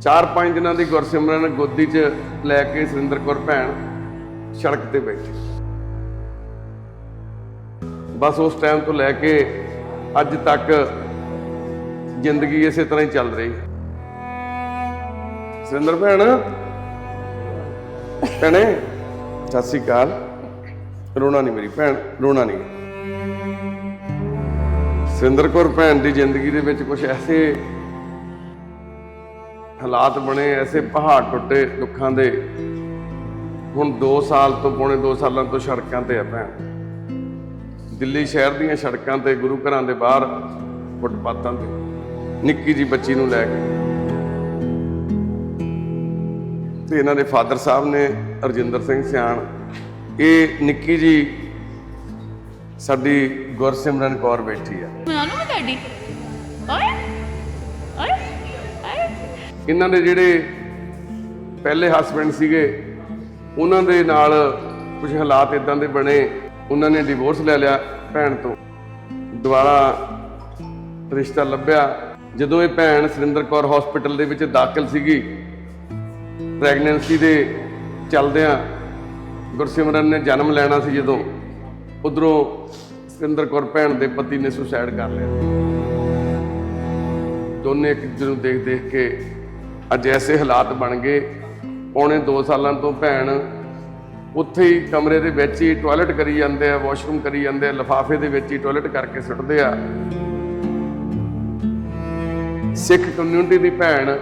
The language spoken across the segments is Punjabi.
ਚਾਰ ਪੰਜ ਦਿਨਾਂ ਦੀ ਗੁਰਸਿਮਰਨ ਗੋਦੀ 'ਚ ਲੈ ਕੇ ਸੁਰਿੰਦਰ ਕੌਰ ਭੈਣ ਸੜਕ ਤੇ ਬੈਠੀ। ਬਸ ਉਸ ਟਾਈਮ ਤੋਂ ਲੈ ਕੇ ਅੱਜ ਤੱਕ ਜ਼ਿੰਦਗੀ ਇਸੇ ਤਰ੍ਹਾਂ ਹੀ ਚੱਲ ਰਹੀ। ਸੁਰਿੰਦਰ ਭੈਣ। ਭੈਣੇ, ਸਤਿ ਸ਼੍ਰੀ ਅਕਾਲ। ਰੋਣਾ ਨਹੀਂ ਮੇਰੀ ਭੈਣ, ਰੋਣਾ ਨਹੀਂ। ਸੁਰਿੰਦਰ ਕੌਰ ਭੈਣ ਦੀ ਜ਼ਿੰਦਗੀ ਦੇ ਵਿੱਚ ਕੁਝ ਐਸੇ ਹਾਲਾਤ ਬਣੇ, ਐਸੇ ਪਹਾੜ ਟੁੱਟੇ ਦੁੱਖਾਂ ਦੇ। ਹੁਣ 2 ਸਾਲ ਤੋਂ ਪੌਣੇ 2 ਸਾਲਾਂ ਤੋਂ ਸੜਕਾਂ ਤੇ ਆ ਭੈਣ। ਦਿੱਲੀ ਸ਼ਹਿਰ ਦੀਆਂ ਸੜਕਾਂ ਤੇ, ਗੁਰੂ ਘਰਾਂ ਦੇ ਬਾਹਰ ਫੁੱਟਪਾਥਾਂ ਤੇ। ਨਿੱਕੀ ਜੀ ਬੱਚੀ ਨੂੰ ਲੈ ਕੇ। ਤੇ ਇਹਨਾਂ ਦੇ ਫਾਦਰ ਸਾਹਿਬ ਨੇ ਅਰਜਿੰਦਰ ਸਿੰਘ ਸਿਆਣ। ਇਹ ਨਿੱਕੀ ਜੀ ਸਾਡੀ ਗੁਰਸਿਮਰਨ ਕੌਰ ਬੈਠੀ ਆ। ਬਣਾ ਲਵਾਂ ਤੁਹਾਡੀ। ਇਹਨਾਂ ਦੇ ਜਿਹੜੇ ਪਹਿਲੇ ਹਸਬੰਡ ਸੀਗੇ, ਉਹਨਾਂ ਦੇ ਨਾਲ ਕੁਝ ਹਾਲਾਤ ਇਦਾਂ ਦੇ ਬਣੇ, ਉਹਨਾਂ ਨੇ ਡਿਵੋਰਸ ਲੈ ਲਿਆ ਭੈਣ ਤੋਂ। ਦੁਬਾਰਾ ਰਿਸ਼ਤਾ ਲੱਭਿਆ। ਜਦੋਂ ਇਹ ਭੈਣ ਸੁਰਿੰਦਰ ਕੌਰ ਹਸਪੀਟਲ ਦੇ ਵਿੱਚ ਦਾਖਲ ਸੀਗੀ ਪ੍ਰੈਗਨੈਂਸੀ ਦੇ ਚੱਲਦਿਆਂ ਗੁਰਸਿਮਰਨ ਨੇ ਜਨਮ ਲੈਣਾ ਸੀ ਜਦੋਂ, ਉਧਰੋਂ ਸੁਰਿੰਦਰ ਕੌਰ ਭੈਣ ਦੇ ਪਤੀ ਨੇ ਸੁਸਾਈਡ ਕਰ ਲਿਆ। ਦੋਨੇ ਇੱਕ ਦੂਜੇ ਨੂੰ ਦੇਖ ਦੇਖ ਕੇ ਅੱਜ ਐਸੇ ਹਾਲਾਤ ਬਣ ਗਏ, ਪੌਣੇ 2 ਸਾਲਾਂ ਤੋਂ ਭੈਣ ਉੱਥੇ ਹੀ ਕਮਰੇ ਦੇ ਵਿੱਚ ਹੀ ਟਾਇਲਟ ਕਰੀ ਜਾਂਦੇ ਆ, ਵਾਸ਼ਰੂਮ ਕਰੀ ਜਾਂਦੇ ਆ, ਲਿਫਾਫੇ ਦੇ ਵਿੱਚ ਹੀ ਟਾਇਲਟ ਕਰਕੇ ਸੁੱਟਦੇ ਆ। ਸਿੱਖ ਕਮਿਊਨਿਟੀ ਦੀ ਭੈਣ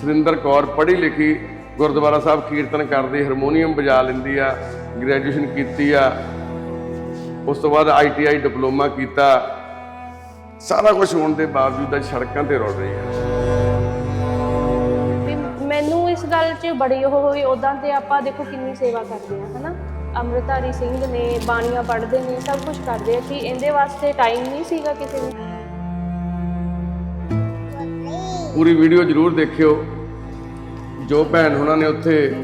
ਸੁਰਿੰਦਰ ਕੌਰ ਪੜ੍ਹੀ ਲਿਖੀ ਗੁਰਦੁਆਰਾ ਸਾਹਿਬ ਕੀਰਤਨ ਕਰਦੀ, ਹਾਰਮੋਨੀਅਮ ਵਜਾ ਲੈਂਦੀ ਆ ਗ੍ਰੈਜੂਏਸ਼ਨ ਕੀਤੀ ਆ, ਉਸ ਤੋਂ ਬਾਅਦ ਆਈਟੀਆਈ ਡਿਪਲੋਮਾ ਕੀਤਾ। ਸਾਰਾ ਕੁਝ ਹੋਣ ਦੇ ਬਾਵਜੂਦ ਅੱਜ ਸੜਕਾਂ ਤੇ ਰੁਲ ਰਹੀ ਹੈ 'ਚ ਬੜੀ ਉਹ ਹੋਈ ਉਦਾਂ ਤੇ ਆਪਾਂ ਦੇਖੋ ਕਿੰਨੀ ਸੇਵਾ ਕਰਦੇ ਆ ਹਨਾ? ਅੰਮ੍ਰਿਤਧਾਰੀ ਸਿੰਘ ਨੇ ਬਾਣੀਆਂ ਪੜ੍ਹਦੇ ਨੇ, ਸਭ ਕੁਝ ਕਰਦੇ ਆ, ਕਿ ਇਹਦੇ ਵਾਸਤੇ ਟਾਈਮ ਨਹੀਂ ਸੀਗਾ ਕਿਸੇ ਨੂੰ। ਪੂਰੀ ਵੀਡੀਓ ਜ਼ਰੂਰ ਦੇਖਿਓ। ਜੋ ਭੈਣ ਉਹਨਾਂ ਨੇ ਉੱਥੇ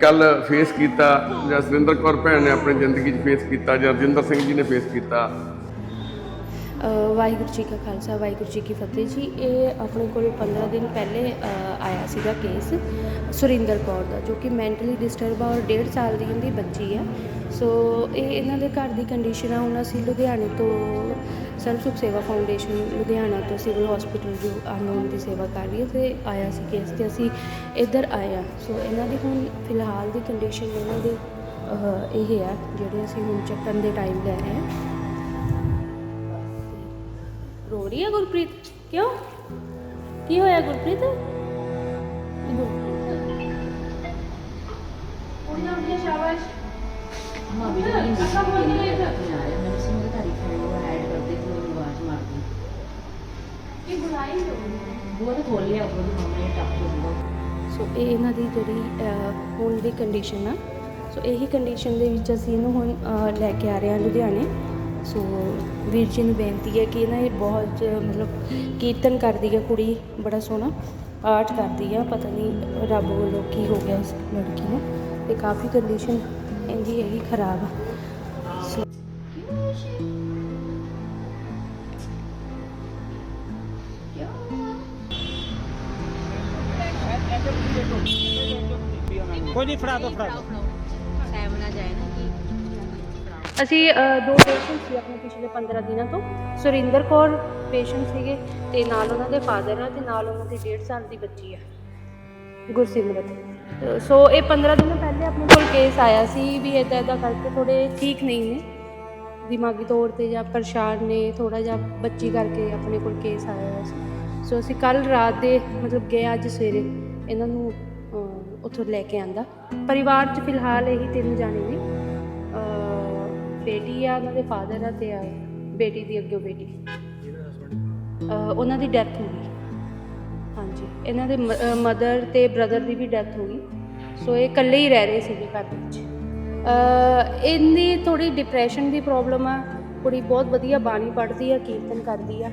ਕੱਲ ਫੇਸ ਕੀਤਾ, ਜਾਂ ਸੁਰਿੰਦਰ ਕੌਰ ਭੈਣ ਨੇ ਆਪਣੀ ਜ਼ਿੰਦਗੀ 'ਚ ਫੇਸ ਕੀਤਾ, ਜਾਂ ਰਜਿੰਦਰ ਸਿੰਘ ਜੀ ਨੇ ਫੇਸ ਕੀਤਾ ਵਾਹਿਗੁਰੂ ਜੀ ਕਾ ਖਾਲਸਾ, ਵਾਹਿਗੁਰੂ ਜੀ ਕੀ ਫਤਿਹ ਜੀ। ਇਹ ਆਪਣੇ ਕੋਲ 15 ਦਿਨ ਪਹਿਲੇ ਆਇਆ ਸੀਗਾ ਕੇਸ ਸੁਰਿੰਦਰ ਕੌਰ ਦਾ, ਜੋ ਕਿ ਮੈਂਟਲੀ ਡਿਸਟਰਬ ਆ ਔਰ 1.5 ਸਾਲ ਦੀ ਇਹਦੀ ਬੱਚੀ ਆ। ਸੋ ਇਹ ਇਹਨਾਂ ਦੇ ਘਰ ਦੀ ਕੰਡੀਸ਼ਨ ਆ। ਹੁਣ ਅਸੀਂ ਲੁਧਿਆਣੇ ਤੋਂ ਸਰਵ ਸੁਖ ਸੇਵਾ ਫਾਊਂਡੇਸ਼ਨ ਲੁਧਿਆਣਾ ਤੋਂ ਸਿਵਲ ਹਸਪੀਟਲ ਜੋ ਅਨੋਨ ਦੀ ਸੇਵਾ ਕਰ ਰਹੀ ਹੈ, ਤੇ ਆਇਆ ਸੀ ਕੇਸ ਤੇ ਅਸੀਂ ਇੱਧਰ ਆਏ ਆ। ਸੋ ਇਹਨਾਂ ਦੀ ਹੁਣ ਫਿਲਹਾਲ ਦੀ ਕੰਡੀਸ਼ਨ ਇਹਨਾਂ ਦੀ ਇਹ ਆ, ਜਿਹੜੇ ਅਸੀਂ ਹੁਣ ਚੱਕਣ ਦੇ ਟਾਈਮ ਲੈ ਰਹੇ ਹਾਂ ਹੋ ਰਹੀ ਹੈ ਗੁਰਪ੍ਰੀਤ? ਕਿਉਂ? ਕੀ ਹੋਇਆ ਗੁਰਪ੍ਰੀਤ? ਦੀ ਸੋ ਇਹ ਇਹਨਾਂ ਦੀ ਜਿਹੜੀ ਹੁਣ ਦੀ ਕੰਡੀਸ਼ਨ ਆ। ਸੋ ਇਹੀ ਕੰਡੀਸ਼ਨ ਦੇ ਵਿੱਚ ਅਸੀਂ ਇਹਨੂੰ ਹੁਣ ਲੈ ਕੇ ਆ ਰਹੇ ਹਾਂ ਲੁਧਿਆਣੇ। ਸੋ ਵੀਰ ਜੀ ਨੂੰ ਬੇਨਤੀ ਹੈ ਕਿ ਇਹਨਾਂ ਇਹ ਬਹੁਤ ਮਤਲਬ ਕੀਰਤਨ ਕਰਦੀ ਹੈ ਕੁੜੀ ਬੜਾ ਸੋਹਣਾ ਆਰਟ ਕਰਦੀ ਆ ਪਤਾ ਨਹੀਂ ਰੱਬ ਵੱਲੋਂ ਕੀ ਹੋ ਗਿਆ ਇਸ ਲੜਕੀ ਨੂੰ ਤੇ ਕਾਫੀ ਕੰਡੀਸ਼ਨ ਇਹਦੀ ਹੈਗੀ ਖਰਾਬ ਆ ਸੋ ਕੋਈ ਨਹੀਂ ਫੜਾ ਦੋ ਫੜਾ ਦੋ ਅਸੀਂ ਦੋ ਪੇਸ਼ੈਂਟ ਸੀ ਆਪਣੇ ਪਿਛਲੇ 15 ਦਿਨਾਂ ਤੋਂ। ਸੁਰਿੰਦਰ ਕੌਰ ਪੇਸ਼ੈਂਟ ਸੀਗੇ ਤੇ ਨਾਲ ਉਹਨਾਂ ਦੇ ਫਾਦਰ ਆ ਤੇ ਨਾਲ ਉਹਨਾਂ ਦੀ 1.5 ਸਾਲ ਦੀ ਬੱਚੀ ਆ, ਗੁਰਸਿਮਰਤ। ਸੋ ਇਹ 15 ਦਿਨ ਪਹਿਲੇ ਆਪਣੇ ਕੋਲ ਕੇਸ ਆਇਆ ਸੀ ਵੀ ਇਦਾਂ ਇਦਾਂ ਕਰਕੇ ਥੋੜੇ ਠੀਕ ਨਹੀਂ ਨੇ। ਦਿਮਾਗੀ ਤੌਰ ਤੇ ਜਾਂ ਪਰੇਸ਼ਾਨ ਨੇ ਥੋੜਾ ਜਿਹਾ ਬੱਚੀ ਕਰਕੇ ਆਪਣੇ ਕੋਲ ਕੇਸ ਆਇਆ ਹੋਇਆ ਸੀ। ਸੋ ਅਸੀਂ ਕੱਲ ਰਾਤ ਦੇ ਮਤਲਬ ਗਏ ਅੱਜ ਸਵੇਰੇ, ਇਹਨਾਂ ਨੂੰ ਉੱਥੋਂ ਲੈ ਕੇ ਆਂਦਾ। ਪਰਿਵਾਰ 'ਚ ਫਿਲਹਾਲ ਇਹੀ ਤਿੰਨ ਜਾਣੇ ਨੇ। ਬੇਟੀ ਆ, ਉਹਨਾਂ ਦੇ ਫਾਦਰ ਆ ਤੇ ਆ ਬੇਟੀ ਦੀ ਅੱਗੇ ਬੇਟੀ। ਅਹ ਉਹਨਾਂ ਦੀ ਡੈਥ ਹੋ ਗਈ। ਹਾਂਜੀ, ਇਹਨਾਂ ਦੇ ਮਦਰ ਤੇ ਬ੍ਰਦਰ ਦੀ ਵੀ ਡੈਥ ਹੋ ਗਈ। ਸੋ ਇਹ ਇਕੱਲੇ ਹੀ ਰਹਿ ਰਹੇ ਸੀਗੇ ਘਰ ਵਿੱਚ। ਅਹ ਇਹਦੀ ਥੋੜੀ ਡਿਪਰੈਸ਼ਨ ਦੀ ਪ੍ਰੋਬਲਮ ਆ, ਕੁੜੀ ਬਹੁਤ ਵਧੀਆ ਬਾਣੀ ਪੜ੍ਹਦੀ ਆ, ਕੀਰਤਨ ਕਰਦੀ ਆ,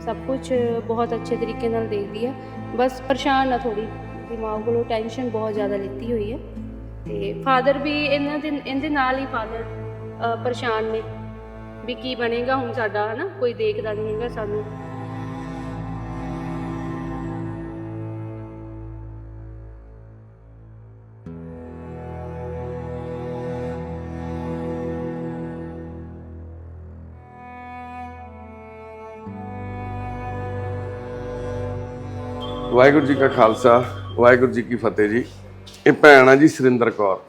ਸਭ ਕੁਝ ਬਹੁਤ ਅੱਛੇ ਤਰੀਕੇ ਨਾਲ ਦੇਖਦੀ ਆ। ਬਸ ਪਰੇਸ਼ਾਨ ਆ ਥੋੜੀ ਦਿਮਾਗ ਕੋਲੋਂ ਟੈਨਸ਼ਨ ਬਹੁਤ ਜ਼ਿਆਦਾ ਲਿੱਤੀ ਹੋਈ ਹੈ ਤੇ ਫਾਦਰ ਵੀ ਇਹਨਾਂ ਦੇ, ਇਹਦੇ ਨਾਲ ਹੀ ਫਾਦਰ ਪਰੇਸ਼ਾਨ ਨੇ ਵੀ ਕੀ ਬਣੇਗਾ ਹੁਣ ਸਾਡਾ ਹਨਾ ਕੋਈ ਦੇਖਦਾ ਨਹੀਂ ਹੈਗਾ ਸਾਨੂੰ ਵਾਹਿਗੁਰੂ ਜੀ ਕਾ ਖਾਲਸਾ ਵਾਹਿਗੁਰੂ ਜੀ ਕੀ ਫਤਿਹ ਜੀ ਇਹ ਭੈਣ ਆ ਜੀ ਸਰਿੰਦਰ ਕੌਰ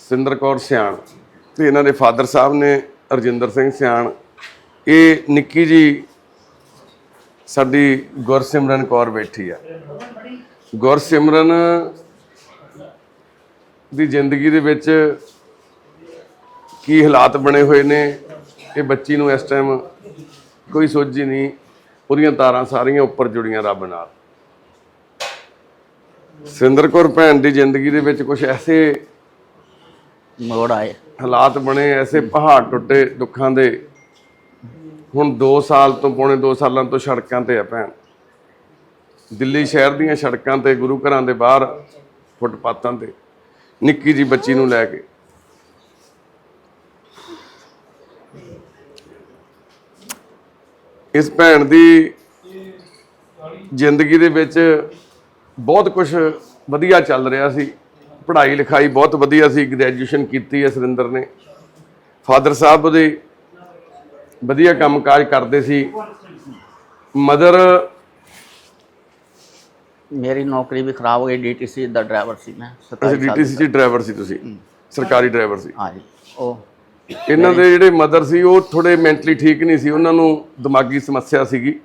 ਸਿੰਦਰ ਕੌਰ ਸਿਆਣ ਤੇ ਇਹਨਾਂ ਦੇ ਫਾਦਰ ਸਾਹਿਬ ਨੇ ਰਜਿੰਦਰ ਸਿੰਘ ਸਿਆਣ, ਇਹ ਨਿੱਕੀ ਜੀ ਸਾਡੀ ਗੁਰਸਿਮਰਨ ਕੌਰ ਬੈਠੀ ਆ। ਗੁਰਸਿਮਰਨ ਦੀ ਜ਼ਿੰਦਗੀ ਦੇ ਵਿੱਚ ਕੀ ਹਾਲਾਤ ਬਣੇ ਹੋਏ ਨੇ, ਇਹ ਬੱਚੀ ਨੂੰ ਇਸ ਟਾਈਮ ਕੋਈ ਸੋਝ ਹੀ ਨਹੀਂ, ਉਹਦੀਆਂ ਤਾਰਾਂ ਸਾਰੀਆਂ ਉੱਪਰ ਜੁੜੀਆਂ ਰੱਬ ਨਾਲ। ਸਿੰਦਰ ਕੌਰ ਭੈਣ ਦੀ ਜ਼ਿੰਦਗੀ ਦੇ ਵਿੱਚ ਕੁਝ ਐਸੇ ਮੋੜ ਆਏ। ਹਾਲਾਤ ਬਣੇ ਐਸੇ ਪਹਾੜ ਟੁੱਟੇ ਦੁੱਖਾਂ ਦੇ। ਹੁਣ 2 ਸਾਲ ਤੋਂ ਪੌਣੇ 2 ਸਾਲਾਂ ਤੋਂ ਸੜਕਾਂ ਤੇ ਆ ਭੈਣ। ਦਿੱਲੀ ਸ਼ਹਿਰ ਦੀਆਂ ਸੜਕਾਂ ਤੇ, ਗੁਰੂ ਘਰਾਂ ਦੇ ਬਾਹਰ ਫੁੱਟਪਾਥਾਂ ਤੇ। ਨਿੱਕੀ ਜੀ ਬੱਚੀ ਨੂੰ ਲੈ ਕੇ। ਇਸ ਭੈਣ ਦੀ ਜ਼ਿੰਦਗੀ ਦੇ ਵਿੱਚ ਬਹੁਤ ਕੁਝ ਵਧੀਆ ਚੱਲ ਰਿਹਾ ਸੀ। ਪੜ੍ਹਾਈ ਲਿਖਾਈ ਬਹੁਤ ਵਧੀਆ ਸੀ ਗ੍ਰੈਜੂਏਸ਼ਨ ਕੀਤੀ ਹੈ ਸੁਰਿੰਦਰ ਨੇ। ਫਾਦਰ ਸਾਹਿਬ ਉਹਦੇ ਵਧੀਆ ਕੰਮ ਕਾਜ ਕਰਦੇ ਸੀ। ਮਦਰ ਮੇਰੀ ਨੌਕਰੀ ਵੀ ਖਰਾਬ ਹੋ ਗਈ ਡੀਟੀਸੀ ਦਾ ਡਰਾਈਵਰ ਸੀ ਮੈਂ ਅਸੀਂ ਡੀਟੀਸੀ ਦੇ ਡਰਾਈਵਰ ਸੀ ਤੁਸੀਂ? ਸਰਕਾਰੀ ਡਰਾਈਵਰ ਸੀ। ਹਾਂਜੀ ਉਹ ਇਹਨਾਂ ਦੇ ਜਿਹੜੇ ਮਦਰ ਸੀ ਉਹ ਥੋੜੇ ਮੈਂਟਲੀ ਠੀਕ ਨਹੀਂ ਸੀ ਉਹਨਾਂ ਨੂੰ ਦਿਮਾਗੀ ਸਮੱਸਿਆ ਸੀਗੀ।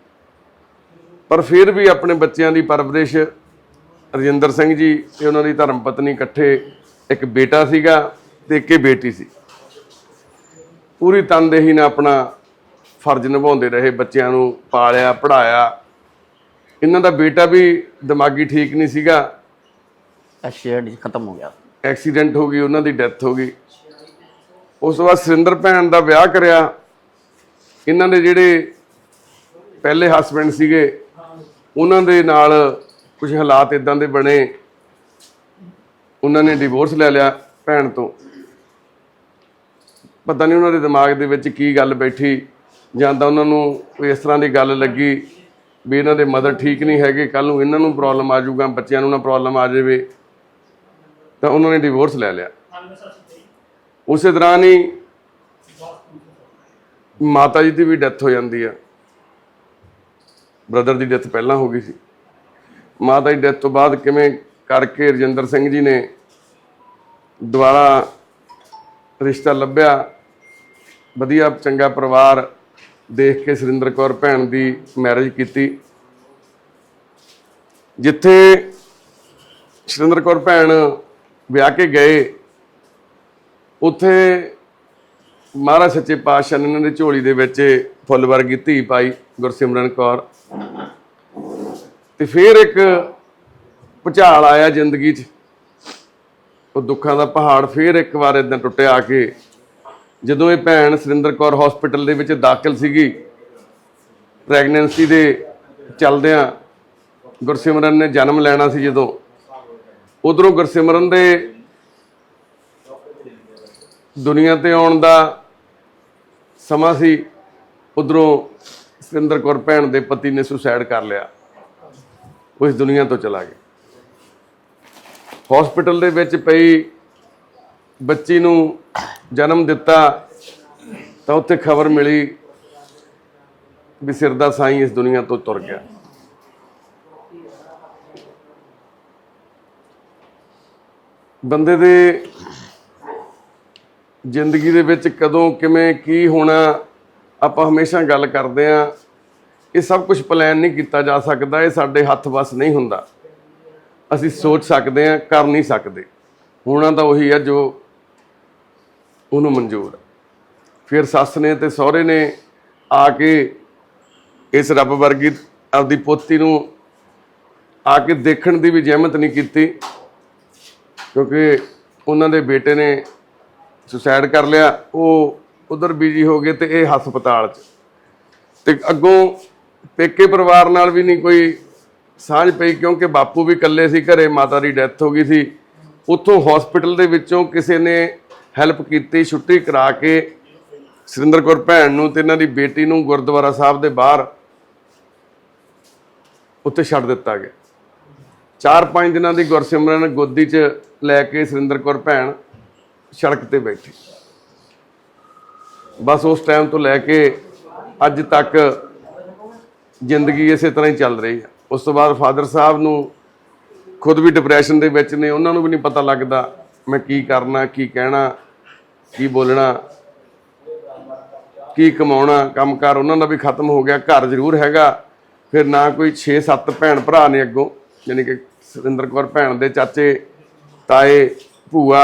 ਪਰ ਫਿਰ ਵੀ ਆਪਣੇ ਬੱਚਿਆਂ ਦੀ ਪਰਵਰਿਸ਼ ਰਜਿੰਦਰ ਸਿੰਘ ਜੀ ਤੇ ਉਹਨਾਂ ਦੀ ਧਰਮ ਪਤਨੀ ਇਕੱਠੇ ਇੱਕ ਬੇਟਾ ਸੀਗਾ ਤੇ ਇੱਕ ਬੇਟੀ ਸੀ। ਪੂਰੀ ਤਨਦੇਹੀ ਨਾਲ ਆਪਣਾ ਫਰਜ਼ ਨਿਭਾਉਂਦੇ ਰਹੇ ਬੱਚਿਆਂ ਨੂੰ ਪਾਲਿਆ ਪੜਾਇਆ ਇਹਨਾਂ ਦਾ ਬੇਟਾ ਵੀ ਦਿਮਾਗੀ ਠੀਕ ਨਹੀਂ ਸੀਗਾ। ਐਕਸੀਡੈਂਟ ਖਤਮ ਹੋ ਗਿਆ। ਐਕਸੀਡੈਂਟ ਹੋ ਗਈ ਉਹਨਾਂ ਦੀ ਡੈਥ ਹੋ ਗਈ। ਉਸ ਤੋਂ ਬਾਅਦ ਸਿੰਦਰ ਭੈਣ ਦਾ ਵਿਆਹ ਕਰਿਆ। ਇਹਨਾਂ ਦੇ ਜਿਹੜੇ ਪਹਿਲੇ ਹਸਬੰਡ ਸੀਗੇ ਉਹਨਾਂ ਦੇ ਨਾਲ ਕੁਝ ਹਾਲਾਤ ਇਦਾਂ ਦੇ ਬਣੇ, ਉਹਨਾਂ ਨੇ ਡਿਵੋਰਸ ਲੈ ਲਿਆ ਭੈਣ ਤੋਂ। ਪਤਾ ਨਹੀਂ ਉਹਨਾਂ ਦੇ ਦਿਮਾਗ ਦੇ ਵਿੱਚ ਕੀ ਗੱਲ ਬੈਠੀ, ਜਾਂ ਤਾਂ ਉਹਨਾਂ ਨੂੰ ਕੋਈ ਇਸ ਤਰ੍ਹਾਂ ਦੀ ਗੱਲ ਲੱਗੀ ਵੀ ਇਹਨਾਂ ਦੇ ਮਦਰ ਠੀਕ ਨਹੀਂ ਹੈਗੇ ਕੱਲ ਨੂੰ ਇਹਨਾਂ ਨੂੰ ਪ੍ਰੋਬਲਮ ਆ ਜਾਊਗਾ, ਬੱਚਿਆਂ ਨੂੰ ਨਾ ਪ੍ਰੋਬਲਮ ਆ ਜਾਵੇ। ਤਾਂ ਉਹਨਾਂ ਨੇ ਡਿਵੋਰਸ ਲੈ ਲਿਆ। ਉਸੇ ਦੌਰਾਨ ਹੀ ਮਾਤਾ ਜੀ ਦੀ ਵੀ ਡੈਥ ਹੋ ਜਾਂਦੀ ਆ। ਬ੍ਰਦਰ ਦੀ ਡੈਥ ਪਹਿਲਾਂ ਹੋ ਗਈ ਸੀ। ਮਾਤਾ ਦੀ ਡੈਥ ਤੋਂ ਬਾਅਦ ਕਿਵੇਂ ਕਰਕੇ ਰਜਿੰਦਰ ਸਿੰਘ ਜੀ ਨੇ ਦੁਬਾਰਾ ਰਿਸ਼ਤਾ ਲੱਭਿਆ? ਵਧੀਆ, ਚੰਗਾ ਪਰਿਵਾਰ ਦੇਖ ਕੇ ਸੁਰਿੰਦਰ ਕੌਰ ਭੈਣ ਦੀ ਮੈਰਿਜ ਕੀਤੀ। ਜਿੱਥੇ ਸੁਰਿੰਦਰ ਕੌਰ ਭੈਣ ਵਿਆਹ ਕੇ ਗਏ, ਉੱਥੇ ਮਹਾਰਾਜ ਸੱਚੇ ਪਾਤਸ਼ਾਹ ਨੇ ਇਹਨਾਂ ਦੀ ਝੋਲੀ ਦੇ ਵਿੱਚ ਫੁੱਲ ਵਰਗੀ ਧੀ ਪਾਈ ਗੁਰਸਿਮਰਨ ਕੌਰ। ਤੇ ਫਿਰ ਇੱਕ ਭੁਚਾਲ ਆਇਆ ਜ਼ਿੰਦਗੀ 'ਚ। ਉਹ ਦੁੱਖਾਂ ਦਾ ਪਹਾੜ ਫਿਰ ਇੱਕ ਵਾਰ ਇਦਾਂ ਟੁੱਟਿਆ ਆ ਕੇ ਜਦੋਂ ਇਹ ਭੈਣ ਸੁਰਿੰਦਰ ਕੌਰ ਹਸਪੀਟਲ ਦੇ ਵਿੱਚ ਦਾਖਲ ਸੀਗੀ ਪ੍ਰੈਗਨੈਂਸੀ ਦੇ ਚਲਦਿਆਂ ਗੁਰਸਿਮਰਨ ਨੇ ਜਨਮ ਲੈਣਾ ਸੀ ਜਦੋਂ। ਉਧਰੋਂ ਗੁਰਸਿਮਰਨ ਦੇ ਦੁਨੀਆ ਤੇ ਆਉਣ ਦਾ ਸਮਾਂ ਸੀ, ਉਧਰੋਂ ਸੁਰਿੰਦਰ ਕੌਰ ਭੈਣ ਦੇ ਪਤੀ ਨੇ ਸੁਸਾਈਡ ਕਰ ਲਿਆ। ਉਹ ਇਸ ਦੁਨੀਆ ਤੋਂ ਚਲਾ ਗਿਆ। ਹਸਪੀਟਲ ਦੇ ਵਿੱਚ ਪਈ ਬੱਚੀ ਨੂੰ ਜਨਮ ਦਿੱਤਾ ਤਾਂ ਉੱਥੇ ਖਬਰ ਮਿਲੀ ਵੀ ਸਿਰ ਦਾ ਸਾਈਂ ਇਸ ਦੁਨੀਆ ਤੋਂ ਤੁਰ ਗਿਆ। ਬੰਦੇ ਦੇ ਜ਼ਿੰਦਗੀ ਦੇ ਵਿੱਚ ਕਦੋਂ, ਕਿਵੇਂ, ਕੀ ਹੋਣਾ, ਆਪਾਂ ਹਮੇਸ਼ਾ ਗੱਲ ਕਰਦੇ ਆ ਇਹ ਸਭ ਕੁਝ ਪਲਾਨ ਨਹੀਂ ਕੀਤਾ ਜਾ ਸਕਦਾ, ਇਹ ਸਾਡੇ ਹੱਥ ਵੱਸ ਨਹੀਂ ਹੁੰਦਾ। ਅਸੀਂ ਸੋਚ ਸਕਦੇ ਹਾਂ, ਕਰ ਨਹੀਂ ਸਕਦੇ। ਹੋਣਾ ਤਾਂ ਉਹੀ ਹੈ ਜੋ ਉਹਨੂੰ ਮਨਜ਼ੂਰ ਹੈ ਫਿਰ ਸੱਸ ਨੇ ਤੇ ਸਹੁਰੇ ਨੇ ਆ ਕੇ ਇਸ ਰੱਬ ਵਰਗੀ ਆਪਦੀ ਪੋਤੀ ਨੂੰ ਆ ਕੇ ਦੇਖਣ ਦੀ ਵੀ ਜ਼ਹਿਮਤ ਨਹੀਂ ਕੀਤੀ, ਕਿਉਂਕਿ ਉਹਨਾਂ ਦੇ ਬੇਟੇ ਨੇ ਸੁਸਾਇਡ ਕਰ ਲਿਆ। ਉਹ ਉਧਰ ਬਿਜ਼ੀ ਹੋ ਗਏ ਤੇ ਇਹ ਹਸਪਤਾਲ 'ਚ। ਤੇ ਅੱਗੋਂ ਪੇਕੇ ਪਰਿਵਾਰ ਨਾਲ ਵੀ ਨਹੀਂ ਕੋਈ ਸਾਂਝ ਪਈ, ਕਿਉਂਕਿ ਬਾਪੂ ਵੀ ਇਕੱਲੇ ਸੀ ਘਰੇ, ਮਾਤਾ ਦੀ ਡੈਥ ਹੋ ਗਈ ਸੀ। ਉੱਥੋਂ ਹਸਪੀਟਲ ਦੇ ਵਿੱਚੋਂ ਕਿਸੇ ਨੇ ਹੈਲਪ ਕੀਤੀ, ਛੁੱਟੀ ਕਰਾ ਕੇ ਸੁਰਿੰਦਰ ਕੌਰ ਭੈਣ ਨੂੰ ਤੇ ਇਹਨਾਂ ਦੀ ਬੇਟੀ ਨੂੰ ਗੁਰਦੁਆਰਾ ਸਾਹਿਬ ਦੇ ਬਾਹਰ ਉੱਥੇ ਛੱਡ ਦਿੱਤਾ ਗਿਆ। ਚਾਰ ਪੰਜ ਦਿਨਾਂ ਦੀ ਗੁਰਸਿਮਰਨ ਗੋਦੀ 'ਚ ਲੈ ਕੇ ਸੁਰਿੰਦਰ ਕੌਰ ਭੈਣ ਸੜਕ ਤੇ ਬੈਠੀ। ਬਸ ਉਸ ਟਾਈਮ ਤੋਂ ਲੈ ਕੇ ਅੱਜ ਤੱਕ ਜ਼ਿੰਦਗੀ ਇਸੇ ਤਰ੍ਹਾਂ ਹੀ ਚੱਲ ਰਹੀ ਆ ਉਸ ਤੋਂ ਬਾਅਦ ਫਾਦਰ ਸਾਹਿਬ ਨੂੰ ਖੁਦ ਵੀ ਡਿਪਰੈਸ਼ਨ ਦੇ ਵਿੱਚ ਨੇ, ਉਹਨਾਂ ਨੂੰ ਵੀ ਨਹੀਂ ਪਤਾ ਲੱਗਦਾ ਮੈਂ ਕੀ ਕਰਨਾ, ਕੀ ਕਹਿਣਾ, ਕੀ ਬੋਲਣਾ, ਕੀ ਕਮਾਉਣਾ, ਕੰਮਕਾਰ ਉਹਨਾਂ ਦਾ ਵੀ ਖਤਮ ਹੋ ਗਿਆ, ਘਰ ਜ਼ਰੂਰ ਹੈਗਾ। ਫਿਰ ਨਾ ਕੋਈ 6-7 ਭੈਣ ਭਰਾ ਨੇ ਅੱਗੋਂ, ਯਾਨੀ ਕਿ ਸੁਰਿੰਦਰ ਕੌਰ ਭੈਣ ਦੇ ਚਾਚੇ, ਤਾਏ, ਭੂਆ,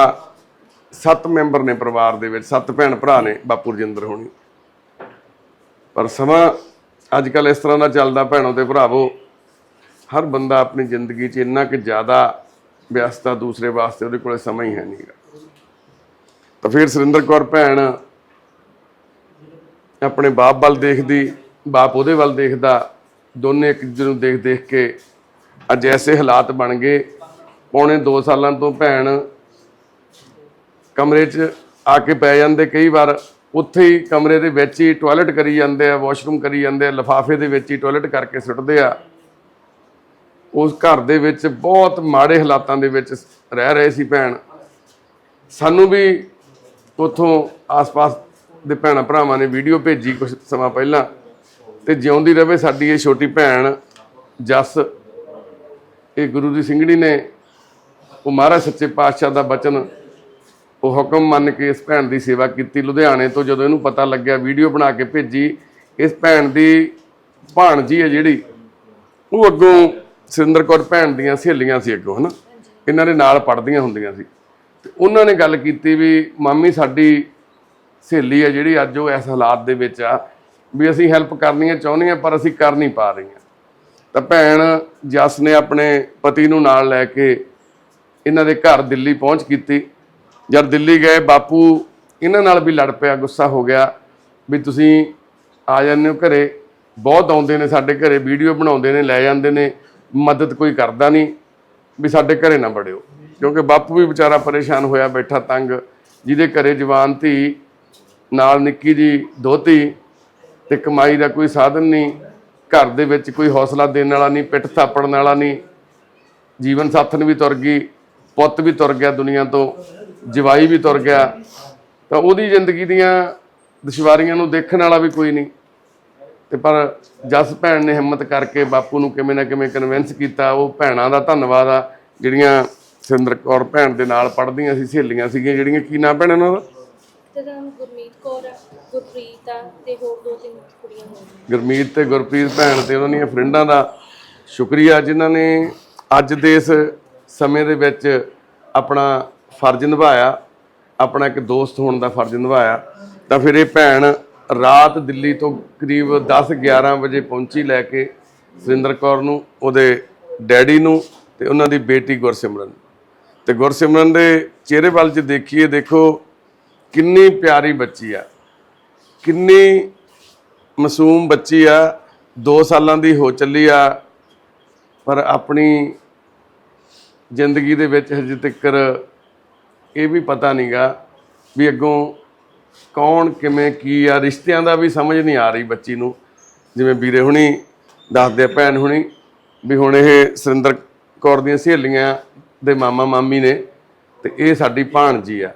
ਸੱਤ ਮੈਂਬਰ ਨੇ ਪਰਿਵਾਰ ਦੇ ਵਿੱਚ, ਸੱਤ ਭੈਣ ਭਰਾ ਨੇ ਬਾਪੂ ਰਜਿੰਦਰ ਹੋਣੀ। ਪਰ ਸਮਾਂ ਅੱਜ ਕੱਲ ਇਸ ਤਰ੍ਹਾਂ ਦਾ ਚੱਲਦਾ ਭੈਣੋ ਤੇ ਭਰਾਵੋ, ਹਰ ਬੰਦਾ ਆਪਣੀ ਜ਼ਿੰਦਗੀ 'ਚ ਇੰਨਾ ਕਿ ਜ਼ਿਆਦਾ ਵਿਅਸਤਾ ਦੂਸਰੇ ਵਾਸਤੇ, ਉਹਦੇ ਕੋਲੇ ਸਮਾਂ ਹੀ ਹੈ ਨਹੀਂਗਾ ਤਾਂ ਫਿਰ ਸੁਰਿੰਦਰ ਕੌਰ ਭੈਣ ਆਪਣੇ ਬਾਪ ਵੱਲ ਦੇਖਦੀ, ਬਾਪ ਉਹਦੇ ਵੱਲ ਦੇਖਦਾ, ਦੋਨੇ ਇੱਕ ਦੂਜੇ ਨੂੰ ਦੇਖ ਦੇਖ ਕੇ ਅੱਜ ਐਸੇ ਹਾਲਾਤ ਬਣ ਗਏ। ਪੌਣੇ 2 ਸਾਲਾਂ ਤੋਂ ਭੈਣ ਕਮਰੇ 'ਚ ਆ ਕੇ ਪੈ ਜਾਂਦੇ ਕਈ ਵਾਰ। ਉੱਥੇ ਹੀ ਕਮਰੇ ਦੇ ਵਿੱਚ ਹੀ ਟਾਇਲਟ ਕਰੀ ਜਾਂਦੇ ਆ ਵਾਸ਼ਰੂਮ ਕਰੀ ਜਾਂਦੇ ਆ, ਲਿਫਾਫੇ ਦੇ ਵਿੱਚ ਹੀ ਟਾਇਲਟ ਕਰਕੇ ਸੁੱਟਦੇ ਆ। ਉਸ ਘਰ ਦੇ ਵਿੱਚ ਬਹੁਤ ਮਾੜੇ ਹਾਲਾਤਾਂ ਦੇ ਵਿੱਚ ਰਹਿ ਰਹੇ ਸੀ ਭੈਣ। ਸਾਨੂੰ ਵੀ ਉਥੋਂ ਆਸ-ਪਾਸ ਦੇ ਭੈਣਾਂ ਭਰਾਵਾਂ ਨੇ ਵੀਡੀਓ ਭੇਜੀ ਕੁਝ ਸਮਾਂ ਪਹਿਲਾਂ ਤੇ ਜਿਉਂਦੀ ਰਵੇ ਸਾਡੀ ਇਹ ਛੋਟੀ ਭੈਣ, ਜਸ। ਇਹ ਗੁਰੂ ਦੀ ਸਿੰਘਣੀ ਨੇ, ਉਹ ਮਹਾਰਾਜ ਸੱਚੇ ਪਾਤਸ਼ਾਹ ਦਾ ਬਚਨ ਉਹ ਹੁਕਮ ਮੰਨ ਕੇ ਇਸ ਭੈਣ ਦੀ ਸੇਵਾ ਕੀਤੀ। ਲੁਧਿਆਣੇ ਤੋਂ ਜਦੋਂ ਇਹਨੂੰ ਪਤਾ ਲੱਗਿਆ, ਵੀਡੀਓ ਬਣਾ ਕੇ ਭੇਜੀ, ਇਸ ਭੈਣ ਦੀ ਭਾਣਜੀ ਹੈ ਜਿਹੜੀ, ਉਹ ਅੱਗੋਂ ਸੁਰਿੰਦਰ ਕੌਰ ਭੈਣ ਦੀਆਂ ਸਹੇਲੀਆਂ ਸੀ ਅੱਗੋਂ, ਹਨਾ? ਇਹਨਾਂ ਦੇ ਨਾਲ ਪੜ੍ਹਦੀਆਂ ਹੁੰਦੀਆਂ ਸੀ। ਤੇ ਉਹਨਾਂ ਨੇ ਗੱਲ ਕੀਤੀ ਵੀ, ਮਾਮੀ, ਸਾਡੀ ਸਹੇਲੀ ਹੈ ਜਿਹੜੀ ਅੱਜ ਉਹ ਇਸ ਹਾਲਾਤ ਦੇ ਵਿੱਚ ਆ ਵੀ ਅਸੀਂ ਹੈਲਪ ਕਰਨੀਆਂ ਹੈ ਚਾਹੁੰਦੇ ਹਾਂ, ਪਰ ਅਸੀਂ ਕਰ ਨਹੀਂ ਪਾ ਰਹੀਆਂ। ਤਾਂ ਭੈਣ ਜਸ ਨੇ ਆਪਣੇ ਪਤੀ ਨੂੰ ਨਾਲ ਲੈ ਕੇ ਇਹਨਾਂ ਦੇ ਘਰ ਦਿੱਲੀ ਪਹੁੰਚ ਕੀਤੀ। ਜਦ ਦਿੱਲੀ ਗਏ, ਬਾਪੂ ਇਹਨਾਂ ਨਾਲ ਵੀ ਲੜ ਪਿਆ, ਗੁੱਸਾ ਹੋ ਗਿਆ ਵੀ ਤੁਸੀਂ ਆ ਜਾਂਦੇ ਹੋ ਘਰੇ। ਬਹੁਤ ਆਉਂਦੇ ਨੇ ਸਾਡੇ ਘਰੇ, ਵੀਡੀਓ ਬਣਾਉਂਦੇ ਨੇ, ਲੈ ਜਾਂਦੇ ਨੇ। ਮਦਦ ਕੋਈ ਕਰਦਾ ਨਹੀਂ ਵੀ ਸਾਡੇ ਘਰੇ ਨਾ ਵੜਿਓ। ਕਿਉਂਕਿ ਬਾਪੂ ਵੀ ਵਿਚਾਰਾ ਪਰੇਸ਼ਾਨ ਹੋਇਆ ਬੈਠਾ ਤੰਗ। ਜਿਹਦੇ ਘਰੇ ਜਵਾਨ ਧੀ, ਨਾਲ ਨਿੱਕੀ ਜੀ ਦੋਤੀ ਤੇ ਕਮਾਈ ਦਾ ਕੋਈ ਸਾਧਨ ਨਹੀਂ, ਘਰ ਦੇ ਵਿੱਚ ਕੋਈ ਹੌਸਲਾ ਦੇਣ ਵਾਲਾ ਨਹੀਂ, ਪਿੱਠ ਥਾਪੜਨ ਵਾਲਾ ਨਹੀਂ। ਜੀਵਨ ਸਾਥਣ ਵੀ ਤੁਰ ਗਈ, ਪੁੱਤ ਵੀ ਤੁਰ ਗਿਆ ਦੁਨੀਆ ਤੋਂ। ਜਵਾਈ ਵੀ ਤੁਰ ਗਿਆ ਤਾਂ ਉਹਦੀ ਜ਼ਿੰਦਗੀ ਦੀਆਂ ਦੁਸ਼ਵਾਰੀਆਂ ਨੂੰ ਦੇਖਣ ਵਾਲਾ ਵੀ ਕੋਈ ਨਹੀਂ। ਤੇ ਪਰ ਜਸ ਭੈਣ ਨੇ ਹਿੰਮਤ ਕਰਕੇ ਬਾਪੂ ਨੂੰ ਕਿਵੇਂ ਨਾ ਕਿਵੇਂ ਕਨਵਿੰਸ ਕੀਤਾ ਉਹ ਭੈਣਾਂ ਦਾ ਧੰਨਵਾਦ ਆ ਜਿਹੜੀਆਂ ਸਿੰਦਰ ਕੌਰ ਭੈਣ ਦੇ ਨਾਲ ਪੜ੍ਹਦੀਆਂ ਸੀ ਸਹੇਲੀਆਂ ਸੀਗੀਆਂ ਜਿਹੜੀਆਂ ਕੀ ਨਾਂ ਭੈਣ ਇਹਨਾਂ ਦਾ? ਗੁਰਮੀਤ ਕੌਰ ਗੁਰਪ੍ਰੀਤ ਆ ਤੇ ਹੋਰ ਦੋ ਤਿੰਨ ਕੁੜੀਆਂ ਹੋਰ ਗੁਰਮੀਤ ਤੇ ਗੁਰਪ੍ਰੀਤ ਭੈਣ ਤੇ ਉਹਨਾਂ ਦੀਆਂ ਫਰੈਂਡਾਂ ਦਾ ਸ਼ੁਕਰੀਆ ਜਿਨ੍ਹਾਂ ਨੇ ਅੱਜ ਦੇ ਇਸ ਸਮੇਂ ਦੇ ਵਿੱਚ ਆਪਣਾ ਫਰਜ਼ ਨਿਭਾਇਆ, ਆਪਣਾ ਇੱਕ ਦੋਸਤ ਹੋਣ ਦਾ ਫਰਜ਼ ਨਿਭਾਇਆ, ਤਾਂ ਫਿਰ ਇਹ ਭੈਣ ਰਾਤ ਦਿੱਲੀ ਤੋਂ ਕਰੀਬ 10 11 ਵਜੇ ਪਹੁੰਚੀ ਲੈ ਕੇ ਸੁਰਿੰਦਰ ਕੌਰ ਨੂੰ, ਉਹਦੇ ਡੈਡੀ ਨੂੰ ਤੇ ਉਹਨਾਂ ਦੀ ਬੇਟੀ ਗੁਰਸਿਮਰਨ ਤੇ ਗੁਰਸਿਮਰਨ ਦੇ ਚਿਹਰੇ ਵੱਲ 'ਚ ਦੇਖੀਏ, ਦੇਖੋ ਕਿੰਨੀ ਪਿਆਰੀ ਬੱਚੀ ਆ। ਕਿੰਨੀ ਮਾਸੂਮ ਬੱਚੀ ਆ। 2 ਸਾਲਾਂ ਦੀ ਹੋ ਚੱਲੀ ਆ, ਪਰ ਆਪਣੀ ਜ਼ਿੰਦਗੀ ਦੇ ਵਿੱਚ ਹਜੇ ਤੱਕ ਇਹ ਵੀ ਪਤਾ ਨਹੀਂਗਾ ਵੀ ਅੱਗੋਂ ਕੌਣ ਕਿਵੇਂ ਕੀ ਆ। ਰਿਸ਼ਤਿਆਂ ਦਾ ਵੀ ਸਮਝ ਨਹੀਂ ਆ ਰਹੀ ਬੱਚੀ ਨੂੰ। ਜਿਵੇਂ ਵੀਰੇ ਹੁਣੀ ਦੱਸਦੇ ਆ, ਭੈਣ ਹੁਣੀ ਵੀ ਹੁਣ ਇਹ ਸੁਰਿੰਦਰ ਕੌਰ ਦੀਆਂ ਸਹੇਲੀਆਂ ਦੇ ਮਾਮਾ ਮਾਮੀ ਨੇ ਤੇ ਇਹ ਸਾਡੀ ਭਾਣਜੀ ਆ।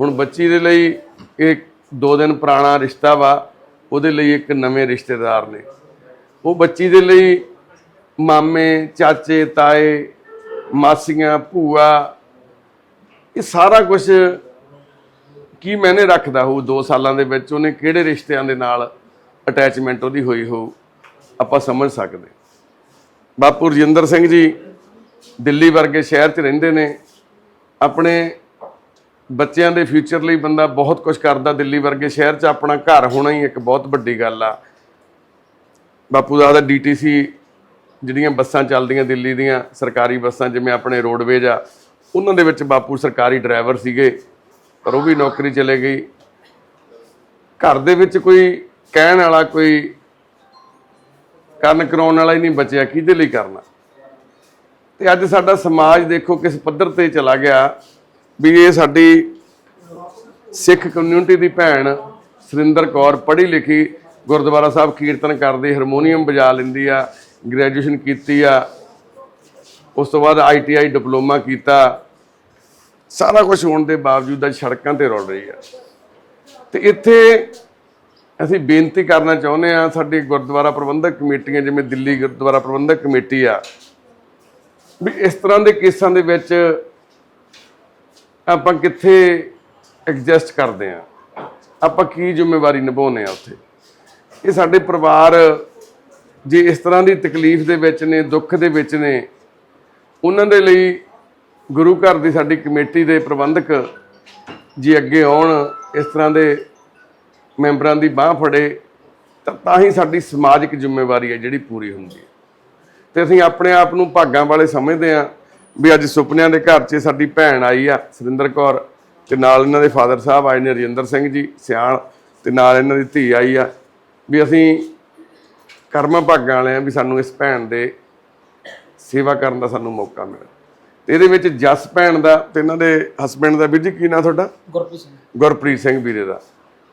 ਹੁਣ ਬੱਚੀ ਦੇ ਲਈ ਇਹ ਦੋ ਦਿਨ ਪੁਰਾਣਾ ਰਿਸ਼ਤਾ ਵਾ, ਉਹਦੇ ਲਈ ਇੱਕ ਨਵੇਂ ਰਿਸ਼ਤੇਦਾਰ ਨੇ। ਉਹ ਬੱਚੀ ਦੇ ਲਈ ਮਾਮੇ, ਚਾਚੇ, ਤਾਏ, ਮਾਸੀਆਂ, ਭੂਆ ਇਹ ਸਾਰਾ ਕੁਝ ਕੀ ਮੈਨੇ ਰੱਖਦਾ ਹੋਊ 2 ਸਾਲਾਂ ਦੇ ਵਿੱਚ? ਉਹਨੇ ਕਿਹੜੇ ਰਿਸ਼ਤਿਆਂ ਦੇ ਨਾਲ ਅਟੈਚਮੈਂਟ ਉਹਦੀ ਹੋਈ ਹੋਊ? ਆਪਾਂ ਸਮਝ ਸਕਦੇ। ਬਾਪੂ ਰਜਿੰਦਰ ਸਿੰਘ ਜੀ ਦਿੱਲੀ ਵਰਗੇ ਸ਼ਹਿਰ 'ਚ ਰਹਿੰਦੇ ਨੇ। ਆਪਣੇ ਬੱਚਿਆਂ ਦੇ ਫਿਊਚਰ ਲਈ ਬੰਦਾ ਬਹੁਤ ਕੁਝ ਕਰਦਾ ਦਿੱਲੀ ਵਰਗੇ ਸ਼ਹਿਰ 'ਚ। ਆਪਣਾ ਘਰ ਹੋਣਾ ਹੀ ਇੱਕ ਬਹੁਤ ਵੱਡੀ ਗੱਲ ਆ। ਬਾਪੂ ਦਾ ਡੀਟੀਸੀ ਜਿਹੜੀਆਂ ਬੱਸਾਂ ਚੱਲਦੀਆਂ ਦਿੱਲੀ ਦੀਆਂ, ਸਰਕਾਰੀ ਬੱਸਾਂ ਜਿਵੇਂ ਆਪਣੇ ਰੋਡਵੇਜ ਆ ਉਹਨਾਂ ਦੇ ਵਿੱਚ ਬਾਪੂ ਸਰਕਾਰੀ ਡਰਾਈਵਰ ਸੀਗੇ, ਪਰ ਉਹ ਵੀ ਨੌਕਰੀ ਚਲੇ ਗਈ ਘਰ ਦੇ ਵਿੱਚ ਕੋਈ ਕਹਿਣ ਵਾਲਾ, ਕੋਈ ਕਰਨ ਕਰਾਉਣ ਵਾਲਾ ਹੀ ਨਹੀਂ ਬਚਿਆ, ਕਿਹਦੇ ਲਈ ਕਰਨਾ? ਤੇ ਅੱਜ ਸਾਡਾ ਸਮਾਜ ਦੇਖੋ ਕਿਸ ਪੱਧਰ ਤੇ ਚਲਾ ਗਿਆ ਵੀ ਇਹ ਸਾਡੀ ਸਿੱਖ ਕਮਿਊਨਿਟੀ ਦੀ ਭੈਣ ਸੁਰਿੰਦਰ ਕੌਰ ਪੜ੍ਹੀ ਲਿਖੀ, ਗੁਰਦੁਆਰਾ ਸਾਹਿਬ ਕੀਰਤਨ ਕਰਦੀ ਹਾਰਮੋਨੀਅਮ ਵਜਾ ਲੈਂਦੀ ਆ ਗ੍ਰੈਜੂਏਸ਼ਨ ਕੀਤੀ ਆ, ਉਸ ਤੋਂ ਬਾਅਦ ਆਈਟੀਆਈ ਡਿਪਲੋਮਾ ਕੀਤਾ ਸਾਰਾ ਕੁਝ ਹੋਣ ਦੇ ਬਾਵਜੂਦ ਅੱਜ ਸੜਕਾਂ ਤੇ ਰੁਲ ਰਹੀ ਆ ਤੇ ਇੱਥੇ ਅਸੀਂ ਬੇਨਤੀ ਕਰਨਾ ਚਾਹੁੰਦੇ ਆ ਸਾਡੀ ਗੁਰਦੁਆਰਾ ਪ੍ਰਬੰਧਕ ਕਮੇਟੀਆਂ, ਜਿਵੇਂ ਦਿੱਲੀ ਗੁਰਦੁਆਰਾ ਪ੍ਰਬੰਧਕ ਕਮੇਟੀ ਆ, ਵੀ ਇਸ ਤਰ੍ਹਾਂ ਦੇ ਕੇਸਾਂ ਦੇ ਵਿੱਚ ਆਪਾਂ ਕਿੱਥੇ ਐਡਜਸਟ ਕਰਦੇ ਆ ਆਪਾਂ ਕੀ ਜ਼ਿੰਮੇਵਾਰੀ ਨਿਭਾਉਂਦੇ ਆ ਉੱਥੇ? ਇਹ ਸਾਡੇ ਪਰਿਵਾਰ ਜੇ ਇਸ ਤਰ੍ਹਾਂ ਦੀ ਤਕਲੀਫ ਦੇ ਵਿੱਚ ਨੇ, ਦੁੱਖ ਦੇ ਵਿੱਚ ਨੇ, ਉਹਨਾਂ ਦੇ ਲਈ ਗੁਰੂ ਘਰ ਦੀ ਸਾਡੀ ਕਮੇਟੀ ਦੇ ਪ੍ਰਬੰਧਕ ਜੀ ਅੱਗੇ ਆਉਣ, ਇਸ ਤਰ੍ਹਾਂ ਦੇ ਮੈਂਬਰਾਂ ਦੀ ਬਾਹ ਫੜੇ, ਤਾਂ ਤਾਂ ਹੀ ਸਾਡੀ ਸਮਾਜਿਕ ਜ਼ਿੰਮੇਵਾਰੀ ਹੈ ਜਿਹੜੀ ਪੂਰੀ ਹੁੰਦੀ ਹੈ। ਤੇ ਅਸੀਂ ਆਪਣੇ ਆਪ ਨੂੰ ਭਾਗਾਂ ਵਾਲੇ ਸਮਝਦੇ ਹਾਂ ਵੀ ਅੱਜ ਸੁਪਨਿਆਂ ਦੇ ਘਰ 'ਚ ਸਾਡੀ ਭੈਣ ਆਈ ਆ, ਸੁਰਿੰਦਰ ਕੌਰ, ਤੇ ਨਾਲ ਇਹਨਾਂ ਦੇ ਫਾਦਰ ਸਾਹਿਬ ਆਏ ਨੇ ਰਜਿੰਦਰ ਸਿੰਘ ਜੀ ਸਿਆਣ ਤੇ ਨਾਲ ਇਹਨਾਂ ਦੀ ਧੀ ਆਈ ਆ। ਵੀ ਅਸੀਂ ਕਰਮਾਂ ਭਾਗਾਂ ਵਾਲੇ ਆ ਵੀ ਸਾਨੂੰ ਇਸ ਭੈਣ ਦੇ ਸੇਵਾ ਕਰਨ ਦਾ ਸਾਨੂੰ ਮੌਕਾ ਮਿਲਿਆ ਤੇ ਇਹਦੇ ਵਿੱਚ ਜਸ ਭੈਣ ਦਾ ਤੇ ਇਹਨਾਂ ਦੇ ਹਸਬੰਡ ਦਾ। ਵੀਰ ਜੀ ਕੀ ਨਾਂ ਤੁਹਾਡਾ? ਗੁਰਪ੍ਰੀਤ ਸਿੰਘ। ਗੁਰਪ੍ਰੀਤ ਸਿੰਘ ਵੀਰੇ ਦਾ।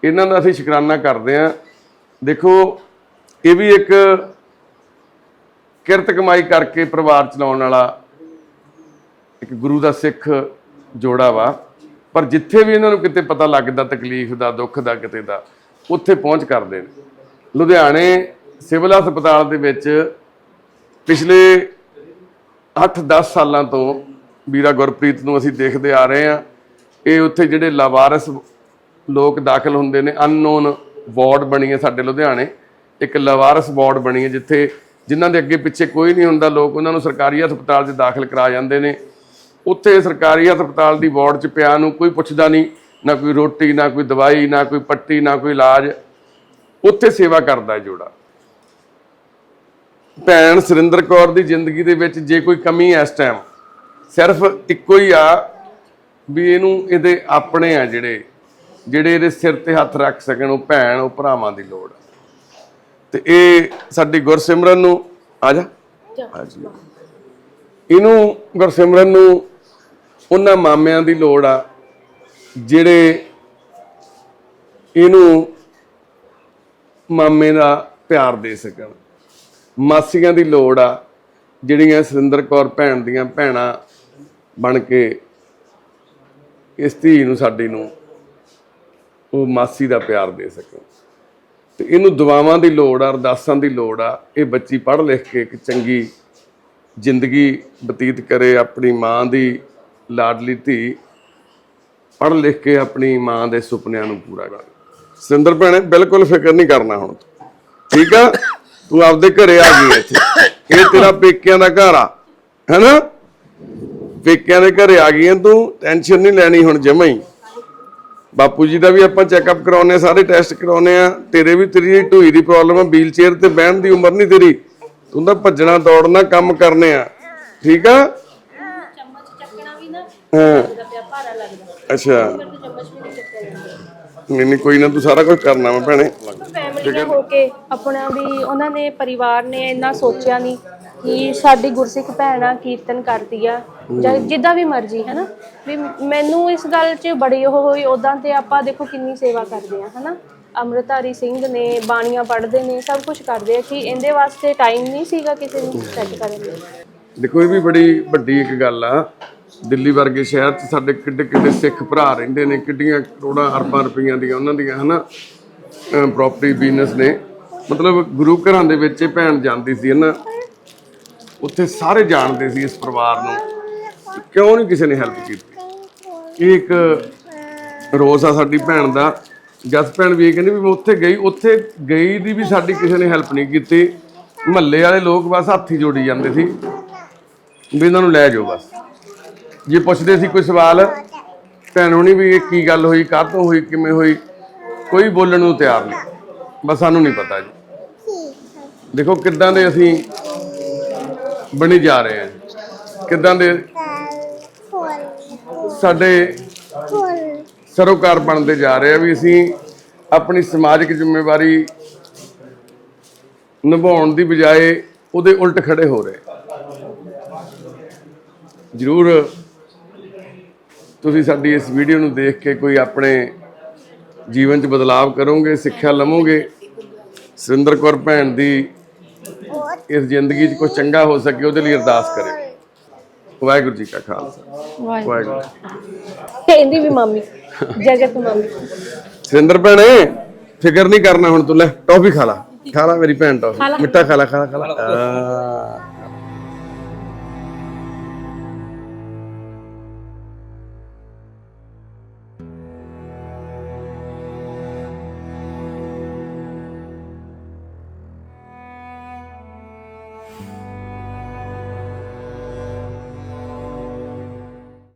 ਇਹਨਾਂ ਦਾ ਅਸੀਂ ਸ਼ੁਕਰਾਨਾ ਕਰਦੇ ਹਾਂ। ਦੇਖੋ ਇਹ ਵੀ ਇੱਕ ਕਿਰਤ ਕਮਾਈ ਕਰਕੇ ਪਰਿਵਾਰ ਚਲਾਉਣ ਵਾਲਾ ਇੱਕ ਗੁਰੂ ਦਾ ਸਿੱਖ ਜੋੜਾ ਵਾ। ਪਰ ਜਿੱਥੇ ਵੀ ਇਹਨਾਂ ਨੂੰ ਕਿਤੇ ਪਤਾ ਲੱਗਦਾ ਤਕਲੀਫ ਦਾ ਦੁੱਖ ਦਾ ਕਿਤੇ ਦਾ ਉੱਥੇ ਪਹੁੰਚ ਕਰਦੇ ਨੇ। ਲੁਧਿਆਣੇ ਸਿਵਲ ਹਸਪਤਾਲ ਦੇ ਵਿੱਚ ਪਿਛਲੇ 8-10 ਸਾਲਾਂ ਤੋਂ ਵੀਰਾ ਗੁਰਪ੍ਰੀਤ ਨੂੰ ਅਸੀਂ ਦੇਖਦੇ ਆ ਰਹੇ ਹਾਂ। ਇਹ ਉੱਥੇ ਜਿਹੜੇ ਲਾਵਾਰਸ ਲੋਕ ਦਾਖਲ ਹੁੰਦੇ ਨੇ ਅਨਨੋਨ ਵਾਰਡ ਬਣੀ ਹੈ ਸਾਡੇ ਲੁਧਿਆਣੇ। ਇੱਕ ਲਾਵਾਰਸ ਵਾਰਡ ਬਣੀ ਹੈ ਜਿੱਥੇ ਜਿਨ੍ਹਾਂ ਦੇ ਅੱਗੇ ਪਿੱਛੇ ਕੋਈ ਨਹੀਂ ਹੁੰਦਾ, ਲੋਕ ਉਹਨਾਂ ਨੂੰ ਸਰਕਾਰੀ ਹਸਪਤਾਲ 'ਚ ਦਾਖਲ ਕਰਾ ਜਾਂਦੇ ਨੇ। ਉੱਥੇ ਸਰਕਾਰੀ ਹਸਪਤਾਲ ਦੀ ਵਾਰਡ 'ਚ ਪਿਆ ਨੂੰ ਕੋਈ ਪੁੱਛਦਾ ਨਹੀਂ, ਨਾ ਕੋਈ ਰੋਟੀ, ਨਾ ਕੋਈ ਦਵਾਈ, ਨਾ ਕੋਈ ਪੱਟੀ, ਨਾ ਕੋਈ ਇਲਾਜ। ਉੱਥੇ ਸੇਵਾ ਕਰਦਾ ਜੋੜਾ। ਭੈਣ ਸੁਰਿੰਦਰ ਕੌਰ ਦੀ ਜ਼ਿੰਦਗੀ ਦੇ ਵਿੱਚ ਜੇ ਕੋਈ ਕਮੀ ਇਸ ਟਾਈਮ ਸਿਰਫ ਇੱਕੋ ਹੀ ਆ ਵੀ ਇਹਨੂੰ ਇਹਦੇ ਆਪਣੇ ਆ ਜਿਹੜੇ ਜਿਹੜੇ ਇਹਦੇ ਸਿਰ ਤੇ ਹੱਥ ਰੱਖ ਸਕਣ ਉਹ ਭੈਣ ਉਹ ਭਰਾਵਾਂ ਦੀ ਲੋੜ। ਤੇ ਇਹ ਸਾਡੀ ਗੁਰਸਿਮਰਨ ਨੂੰ ਆ ਜਾ। ਆ ਜੀ। ਇਹਨੂੰ ਗੁਰਸਿਮਰਨ ਨੂੰ ਉਹਨਾਂ ਮਾਮਿਆਂ ਦੀ ਲੋੜ ਆ ਜਿਹੜੇ ਇਹਨੂੰ ਮਾਮੇ ਦਾ ਪਿਆਰ ਦੇ ਸਕਣ। ਮਾਸੀਆਂ ਦੀ ਲੋੜ ਆ, ਜਿਹੜੀਆਂ ਸੁਰਿੰਦਰ ਕੌਰ ਭੈਣ ਦੀਆਂ ਭੈਣਾਂ ਬਣ ਕੇ ਇਸ ਧੀ ਨੂੰ, ਸਾਡੀ ਨੂੰ ਉਹ ਮਾਸੀ ਦਾ ਪਿਆਰ ਦੇ ਸਕਣ। ਤੇ ਇਹਨੂੰ ਦੁਆਵਾਂ ਦੀ ਲੋੜ ਆ, ਅਰਦਾਸਾਂ ਦੀ ਲੋੜ ਆ, ਇਹ ਬੱਚੀ ਪੜ੍ਹ ਲਿਖ ਕੇ ਇੱਕ ਚੰਗੀ ਜ਼ਿੰਦਗੀ ਬਤੀਤ ਕਰੇ, ਆਪਣੀ ਮਾਂ ਦੀ ਲਾਡਲੀ ਧੀ ਪੜ੍ਹ ਲਿਖ ਕੇ ਆਪਣੀ ਮਾਂ ਦੇ ਸੁਪਨਿਆਂ ਨੂੰ ਪੂਰਾ ਕਰੇ। ਸਿੰਦਰ ਭੈਣੇ, ਬਿਲਕੁਲ ਫਿਕਰ ਨਹੀਂ ਕਰਨਾ ਹੁਣ ਠੀਕ ਆ? ਤੂੰ ਆਪਦੇ ਘਰੇ ਆ ਗਈ ਇੱਥੇ। ਇਹ ਤੇਰਾ ਪੇਕਿਆਂ ਦਾ ਘਰ ਆ। ਹੈਨਾ? ਪੇਕਿਆਂ ਦੇ ਘਰੇ ਆ ਗਈ ਤੂੰ ਟੈਨਸ਼ਨ ਨਹੀਂ ਲੈਣੀ ਹੁਣ ਜਮਾ ਹੀ। ਬਾਪੂ ਜੀ ਦਾ ਵੀ ਆਪਾਂ ਚੈੱਕਅਪ ਕਰਾਉਨੇ ਸਾਰੇ ਟੈਸਟ ਕਰਾਉਨੇ ਆ। ਤੇਰੇ ਵੀ ਤੇਰੀ ਢੂਈ ਦੀ ਪ੍ਰੋਬਲਮ ਆ ਵੀਲ ਚੇਅਰ ਤੇ ਬਹਿਣ ਦੀ ਉਮਰ ਨਹੀਂ ਤੇਰੀ। ਤੂੰ ਤਾਂ ਭੱਜਣਾ ਦੌੜਨਾ ਕੰਮ ਕਰਨੇ ਆ। ਠੀਕ ਆ? ਚਮਚ ਚੱਕਣਾ ਵੀ ਨਾ ਹਾਂ। ਅੱਛਾ। ਨਹੀਂ ਨਹੀਂ, ਕੋਈ ਨਾ, ਤੂੰ ਸਾਰਾ ਕੁਝ ਕਰਨਾ ਵਾ ਭੈਣੇ। ਫੈਮਲੀਆਂ ਹੋ ਕੇ ਆਪਣਾ ਵੀ ਉਹਨਾਂ ਨੇ ਪਰਿਵਾਰ ਨੇ ਇੰਨਾ ਸੋਚਿਆ ਨਹੀਂ ਕਿ ਸਾਡੀ ਗੁਰਸਿੱਖ ਭੈਣਾ ਕੀਰਤਨ ਕਰਦੀ ਆ ਜਾਂ ਜਿੱਦਾਂ ਵੀ ਮਰਜ਼ੀ ਹੈ ਨਾ ਵੀ ਮੈਨੂੰ ਇਸ ਗੱਲ 'ਚ ਬੜੀ ਉਹ ਹੋਈ ਉਦਾਂ ਤੇ ਆਪਾਂ ਦੇਖੋ ਕਿੰਨੀ ਸੇਵਾ ਕਰਦੇ ਆ ਹਨਾ? ਅੰਮ੍ਰਿਤਧਾਰੀ ਸਿੰਘ ਨੇ ਬਾਣੀਆਂ ਪੜ੍ਹਦੇ ਨੇ ਸਭ ਕੁਝ ਕਰਦੇ ਆ ਕਿ ਇਹਦੇ ਵਾਸਤੇ ਟਾਈਮ ਨਹੀਂ ਸੀਗਾ ਕਿਸੇ ਨੂੰ ਸੈੱਟ ਕਰਨ ਲਈ ਦੇਖੋ ਇਹ ਵੀ ਬੜੀ ਵੱਡੀ ਇੱਕ ਗੱਲ ਆ। ਦਿੱਲੀ ਵਰਗੇ ਸ਼ਹਿਰ 'ਚ ਸਾਡੇ ਕਿੱਡੇ ਕਿੱਡੇ ਸਿੱਖ ਭਰਾ ਰਹਿੰਦੇ ਨੇ ਕਿੱਡੀਆਂ ਕਰੋੜਾਂ ਅਰਬਾਂ ਰੁਪਈਆਂ ਦੀਆਂ ਉਹਨਾਂ ਦੀਆਂ ਹਨਾ? ਪ੍ਰਾਪਰਟੀ ਬਿਜ਼ਨਸ ਨੇ। ਮਤਲਬ ਗੁਰੂ ਘਰਾਂ ਦੇ ਵਿੱਚ ਇਹ ਭੈਣ ਜਾਂਦੀ ਸੀ ਨਾ ਉੱਥੇ ਸਾਰੇ ਜਾਣਦੇ ਸੀ ਇਸ ਪਰਿਵਾਰ ਨੂੰ ਕਿਉਂ ਨਹੀਂ ਕਿਸੇ ਨੇ ਹੈਲਪ ਕੀਤੀ। ਇਹ ਇੱਕ ਰੋਸ ਆ ਸਾਡੀ ਭੈਣ ਦਾ। ਜਸ ਭੈਣ ਵੀ ਇਹ ਕਹਿੰਦੀ ਵੀ ਮੈਂ ਉੱਥੇ ਗਈ ਉੱਥੇ ਗਈ ਦੀ ਵੀ ਸਾਡੀ ਕਿਸੇ ਨੇ ਹੈਲਪ ਨਹੀਂ ਕੀਤੀ। ਮਹੱਲੇ ਵਾਲੇ ਲੋਕ ਬਸ ਹੱਥੀ ਜੋੜੀ ਜਾਂਦੇ ਸੀ ਵੀ ਇਹਨਾਂ ਨੂੰ ਲੈ ਜਾਓ ਬਸ। ਜੇ ਪੁੱਛਦੇ ਸੀ ਕੋਈ ਸਵਾਲ, ਭੈਣ ਹੁਣੀ ਵੀ ਇਹ ਕੀ ਗੱਲ ਹੋਈ ਕਾਹ ਤੋਂ ਹੋਈ, ਕਿਵੇਂ ਹੋਈ? ਕੋਈ ਬੋਲਣ ਨੂੰ ਤਿਆਰ ਨਹੀਂ। ਬਸ ਸਾਨੂੰ ਨਹੀਂ ਪਤਾ ਜੀ। ਦੇਖੋ ਕਿੱਦਾਂ ਦੇ ਅਸੀਂ ਬਣੀ ਜਾ ਰਹੇ ਹਾਂ। ਕਿੱਦਾਂ ਦੇ ਸਾਡੇ ਸਰੋਕਾਰ ਬਣਦੇ ਜਾ ਰਹੇ ਆ ਵੀ ਅਸੀਂ ਆਪਣੀ ਸਮਾਜਿਕ ਜ਼ਿੰਮੇਵਾਰੀ ਨਿਭਾਉਣ ਦੀ ਬਜਾਏ ਉਹਦੇ ਉਲਟ ਖੜੇ ਹੋ ਰਹੇ। ਜ਼ਰੂਰ ਤੁਸੀਂ ਸਾਡੀ ਇਸ ਵੀਡੀਓ ਨੂੰ ਦੇਖ ਕੇ ਕੋਈ ਆਪਣੇ ਜੀਵਨ 'ਚ ਬਦਲਾਅ ਕਰੋਗੇ ਸਿੱਖਿਆ ਲਵੋਗੇ? ਸੁਰਿੰਦਰ ਕੌਰ ਭੈਣ ਦੀ ਇਸ ਜ਼ਿੰਦਗੀ 'ਚ ਕੁਝ ਚੰਗਾ ਹੋ ਸਕੇ ਉਹਦੇ ਲਈ ਅਰਦਾਸ ਕਰੇ। ਵਾਹਿਗੁਰੂ ਜੀ ਕਾ ਖਾਲਸਾ। ਵਾਹਿਗੁਰੂ। ਤੇ ਇਹਦੀ ਵੀ ਮਾਮੀ ਜਗਤ ਮਾਮੀ। ਸੁਰਿੰਦਰ ਭੈਣੇ ਫਿਕਰ ਨਹੀਂ ਕਰਨਾ ਹੁਣ ਤੂੰ ਲੈ ਟੌਫੀ ਖਾ ਲਾ। ਖਾ ਲਾ ਮੇਰੀ ਭੈਣ ਟੌਫੀ। ਮਿੱਠਾ ਖਾ ਲਾ ਖਾ ਲਾ ਖਾ ਲਾ। ਆ,